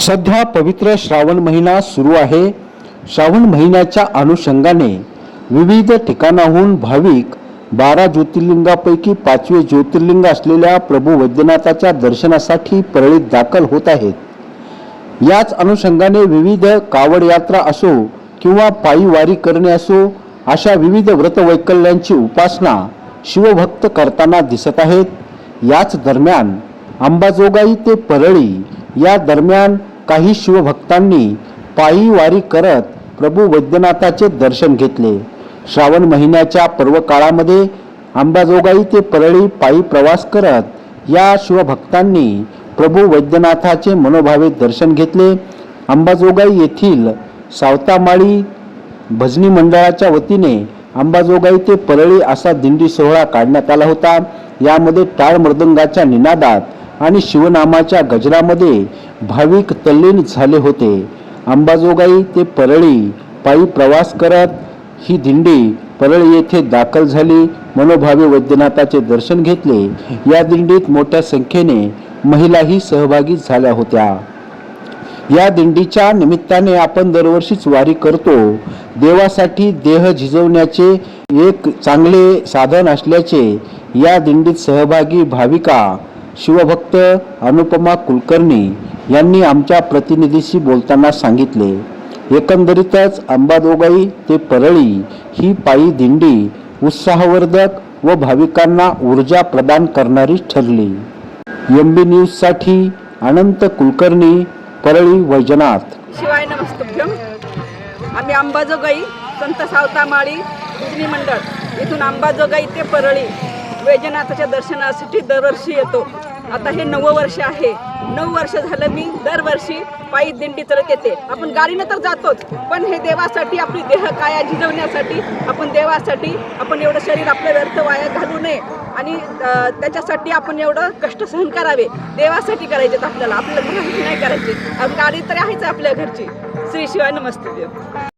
सध्या पवित्र श्रावण महिना सुरू आहे. श्रावण महिन्याच्या अनुषंगाने विविध ठिकाणाहून भाविक बारा ज्योतिर्लिंगापैकी पाचवे ज्योतिर्लिंग असलेल्या प्रभू वैद्यनाथाच्या दर्शनासाठी परळीत दाखल होत आहेत. याच अनुषंगाने विविध कावड यात्रा असो किंवा पायी वारी करणे असो अशा विविध व्रतवैकल्यांची उपासना शिवभक्त करताना दिसत आहेत. याच दरम्यान अंबाजोगाई ते परळी या दरम्यान काही शिवभक्तांनी पायी वारी करत प्रभू वैद्यनाथाचे दर्शन घेतले. श्रावण महिन्याच्या पर्व काळामध्ये अंबाजोगाई ते परळी पायी प्रवास करत या शिवभक्तांनी प्रभू वैद्यनाथाचे मनोभावे दर्शन घेतले. अंबाजोगाई येथील सावतामाळी भजनी मंडळाच्या वतीने अंबाजोगाई ते परळी असा दिंडी सोहळा काढण्यात आला होता. यामध्ये टाळ मृदंगाच्या निनादात आणि शिवनामाच्या गजरामध्ये भाविक तल्लीन झाले होते. अंबाजोगाई ते परळी पायी प्रवास करत ही दिंडी परळी येथे दाखल झाली. मनोभावे वैद्यनाथाचे दर्शन घेतले. या दिंडीत मोठ्या संख्येने महिलाही सहभागी झाल्या होत्या. या दिंडीच्या निमित्ताने आपण दरवर्षीच वारी करतो. देवासाठी देह झिजवण्याचे एक चांगले साधन असल्याचे या दिंडीत सहभागी भाविका शिवभक्त अनुपमा कुलकर्णी यांनी आमच्या प्रतिनिधीशी बोलताना सांगितले एकंदरीतच अंबाजोगाई ते परळी ही पायी दिंडी उत्साहवर्धक व भाविकांना ऊर्जा प्रदान करणारी ठरली. एम बी न्यूजसाठी अनंत कुलकर्णी परळी वैजनाथ. शिवाय नमस्तभ्यम. आम्ही अंबाजोगाई संत सावतामाळी उजनी मंडळ. इथून अंबाजोगाई ते परळी वैजनाथाच्या दर्शनासाठी दरवर्षी येतो. आता हे नवं वर्ष आहे. नऊ वर्ष झालं मी दरवर्षी पायी दिंडी चढत येते. आपण गाडीनं तर जातोच पण हे देवासाठी आपली देह काया झिजवण्यासाठी आपण देवासाठी आपण एवढं शरीर आपलं व्यर्थ वाया घालू नये. आणि त्याच्यासाठी आपण एवढं कष्ट सहन करावे. देवासाठी करायचेत आपल्याला आपल्याला नाही करायचे. गाडी तरी आहेच आपल्या घरची. श्री शिवाय नमस्ते देव.